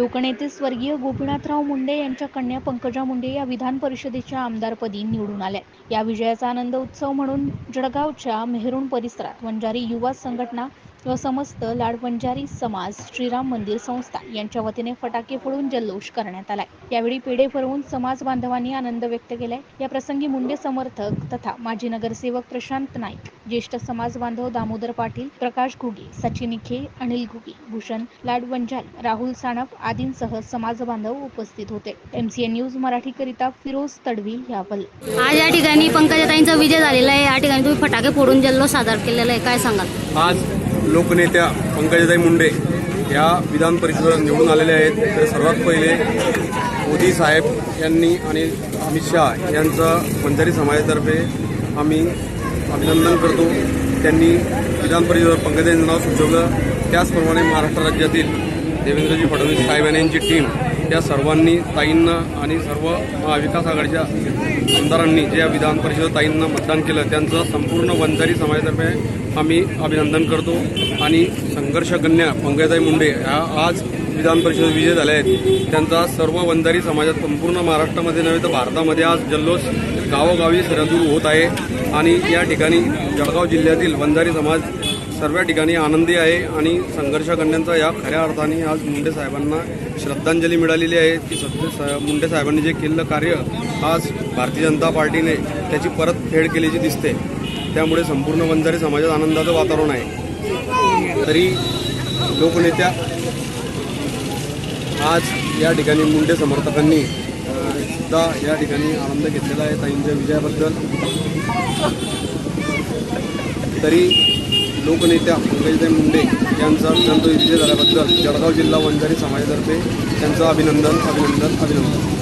लोकनेते स्वर्गीय गोपीनाथराव मुंडे यांच्या कन्या पंकजा मुंडे या विधान परिषदेच्या आमदारपदी निवडून आल्या. या विजयाचा आनंद उत्सव म्हणून जळगावच्या मेहरुण परिसरात वंजारी युवा संघटना व समस्त लाडवंजारी समाज श्रीराम मंदिर संस्था यांच्या वतीने फटाके फोडून जल्लोष करण्यात आलाय. यावेळी पेढे फरवून समाज बांधवांनी आनंद व्यक्त केलाय. या प्रसंगी मुंडे समर्थक तथा माजी नगरसेवक प्रशांत नाईक ज्येष्ठ समाज बांधव दामोदर पाटील प्रकाश घुगे सचिन इखे अनिल घुगे भूषण लाडवंजारी राहुल सानप आदींसह समाज बांधव उपस्थित होते. एमसीएन न्यूज मराठीकरिता फिरोज तडवी यावल. आज या ठिकाणी पंकजाताईंचा विजय झालेला आहे. या ठिकाणी तुम्ही फटाके फोडून जल्लोष सादर केलेला आहे. काय सांगाल? आज लोकनेत्या पंकजाताई मुंडे या विधान परिषदेला निवडून आलेल्या आहेत. तर सर्वात पहिले मोदी साहेब यांनी आणि अमित शहा यांचं वंजारी समाजातर्फे आम्ही अभिनंदन करतो. त्यांनी विधान परिषदेवर पंकजाताईंचं नाव सुचवलं. त्याचप्रमाणे महाराष्ट्र राज्यातील देवेंद्रजी फडणवीस साहेब यांची टीम त्या सर्वांनी ताईंना आणि सर्व महाविकास आघाडीच्या आमदारांनी जे या विधान परिषद ताईंना मतदान केलं त्यांचं संपूर्ण वंजारी समाजातर्फे आम्ही अभिनंदन करतो. आणि संघर्ष कन्या मुंडे ह्या आज विधान परिषद विजय झाले आहेत. त्यांचा सर्व वंजारी समाजात संपूर्ण महाराष्ट्रामध्ये नव्हे तर भारतामध्ये आज जल्लोष गावोगावी सरदूर होत आहे. आणि या ठिकाणी जळगाव जिल्ह्यातील वंजारी समाज सर्व ठिकाणी आनंदी आहे आणि संघर्षकन्यांचा या खऱ्या अर्थाने आज मुंडे साहेबांना श्रद्धांजली मिळालेली आहे की सध्या स मुंडे साहेबांनी जे केलेलं कार्य आज भारतीय जनता पार्टीने त्याची परतफेड केल्याची दिसते. त्यामुळे संपूर्ण बंजारी समाजात आनंदाचं वातावरण आहे. तरी लोकनेत्या आज या ठिकाणी मुंडे समर्थकांनी सुद्धा या ठिकाणी आनंद घेतलेला आहे ताईंच्या विजयाबद्दल. तरी लोकनेत्या पंकजताई मुंडे यांचा अत्यंत विजय झाल्याबद्दल जळगाव जिल्हा वंजारी समाजातर्फे त्यांचं अभिनंदन अभिनंदन अभिनंदन.